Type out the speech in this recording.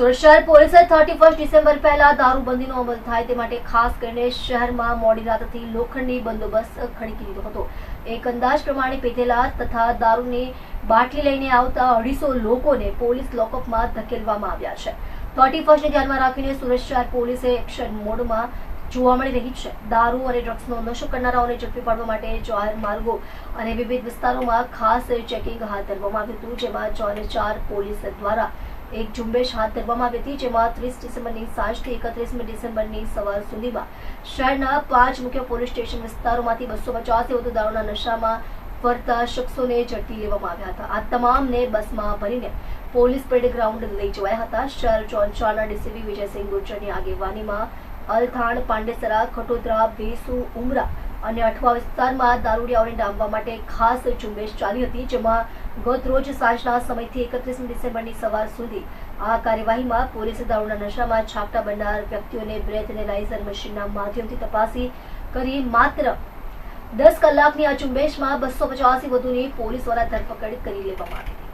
સુરત શહેર પોલીસે thirty first December પહેલા દારૂબંધીનો અમલ થાય તે માટે ખાસ કરીને શહેરમાં મોડી રાતથી લોખંડી બંદોબસ્ત ખડકી લીધો હતો. એક અંદાજ પ્રમાણે પીધેલા તથા દારૂની બાટલી લઈને આવતા અઢીસો લોકોને પોલીસ લોકઅપમાં ધકેલવામાં આવ્યા છે. થર્ટી ફર્સ્ટને ધ્યાનમાં રાખીને સુરત શહેર પોલીસે એક્શન મોડમાં જોવા મળી રહી છે. દારૂ અને ડ્રગ્સનો નશો કરનારાઓને ઝડપી પાડવા માટે જાહેર માર્ગો અને વિવિધ વિસ્તારોમાં ખાસ ચેકિંગ હાથ ધરવામાં આવ્યું હતું, જેમાં ચારે ચાર પોલીસ દ્વારા એક ઝુંબેશ હાથ ધરવામાં આવી હતી, જેમાં ત્રીસ ડિસેમ્બરની સાંજથી એકત્રીસમી ડિસેમ્બરની સવાર સુધીમાં શહેરના પાંચ મુખ્ય પોલીસ સ્ટેશન વિસ્તારોમાંથી બસો પચાસથી વધુ દારૂના નશામાં ફરતા શખ્સોને ઝડપી લેવામાં આવ્યા હતા. આ તમામને બસમાં ભરીને પોલીસ પરેડ ગ્રાઉન્ડ લઈ જવાયા હતા. શહેર ચોંચાના ડીસીપી વિજયસિંહ ગુર્જરની આગેવાનીમાં અલથાણ, પાંડેસરા, ખટોદરા, ભેસુ, ઉમરા અને અઠવા વિસ્તારમાં દારૂડિયાઓને ડામવા માટે ખાસ ઝુંબેશ ચાલી હતી, જેમાં ગત રોજ સાંજના સમયથી એકત્રીસમી ડિસેમ્બરની સવાર સુધી આ કાર્યવાહીમાં પોલીસે દારૂના નશામાં છાપટા બનનાર વ્યક્તિઓને બ્રેથ એનાલાઇઝર મશીનના માધ્યમથી તપાસી કરી માત્ર દસ કલાકની આ ઝુંબેશમાં બસો પચાસથી વધુની પોલીસ દ્વારા ધરપકડ કરી લેવામાં આવી